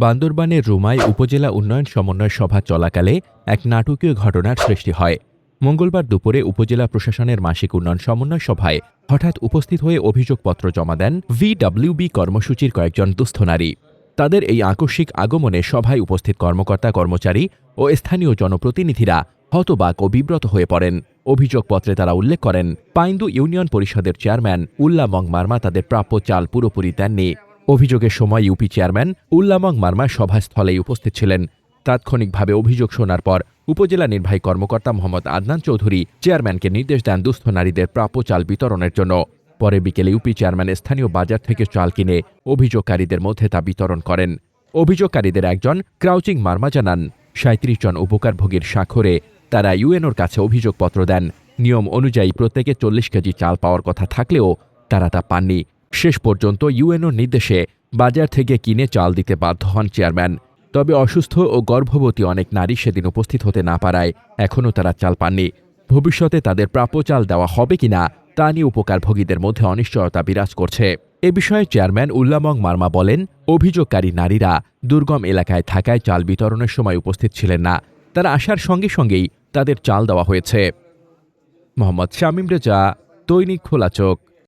বান্দরবানের রুমাই উপজেলা উন্নয়ন সমন্বয় সভা চলাকালে এক নাটকীয় ঘটনার সৃষ্টি হয়। মঙ্গলবার দুপুরে উপজেলা প্রশাসনের মাসিক উন্নয়ন সমন্বয় সভায় হঠাৎ উপস্থিত হয়ে অভিযোগপত্র জমা দেন ভিডব্লিউবি কর্মসূচির কয়েকজন দুস্থ নারী। তাদের এই আকস্মিক আগমনে সভায় উপস্থিত কর্মকর্তা, কর্মচারী ও স্থানীয় জনপ্রতিনিধিরা হতবাক ও বিব্রত হয়ে পড়েন। অভিযোগপত্রে তারা উল্লেখ করেন, পাইন্দু ইউনিয়ন পরিষদের চেয়ারম্যান উল্লামং মার্মা তাদের প্রাপ্য চাল পুরোপুরি দেননি। অভিযোগের সময় ইউপি চেয়ারম্যান উল্লামং মার্মা সভাস্থলেই উপস্থিত ছিলেন। তাৎক্ষণিকভাবে অভিযোগ শোনার পর উপজেলা নির্বাহী কর্মকর্তা মোহাম্মদ আদনান চৌধুরী চেয়ারম্যানকে নির্দেশ দেন দুস্থ নারীদের প্রাপ্য চাল বিতরণের জন্য। পরে বিকেলে ইউপি চেয়ারম্যান স্থানীয় বাজার থেকে চাল কিনে অভিযোগকারীদের মধ্যে তা বিতরণ করেন। অভিযোগকারীদের একজন ক্রাউচিং মার্মা জানান সাঁত্রিশ জন উপকারভোগীর স্বাক্ষরে তারা ইউএনওর কাছে অভিযোগপত্র দেন। নিয়ম অনুযায়ী প্রত্যেকে চল্লিশ কেজি চাল পাওয়ার কথা থাকলেও তারা তা পাননি। শেষ পর্যন্ত ইউএনওর নির্দেশে বাজার থেকে কিনে চাল দিতে বাধ্য হন চেয়ারম্যান। তবে অসুস্থ ও গর্ভবতী অনেক নারী সেদিন উপস্থিত হতে না পারায় এখনও তারা চাল পাননি। ভবিষ্যতে তাদের প্রাপ্য চাল দেওয়া হবে কিনা তা নিয়ে উপকারভোগীদের মধ্যে অনিশ্চয়তা বিরাজ করছে। এ বিষয়ে চেয়ারম্যান উল্লামং মার্মা বলেন, অভিযোগকারী নারীরা দুর্গম এলাকায় থাকায় চাল বিতরণের সময় উপস্থিত ছিলেন না। তারা আসার সঙ্গে সঙ্গেই তাদের চাল দেওয়া হয়েছে। মোহাম্মদ শামীম রেজা, দৈনিক খোলা চোখ।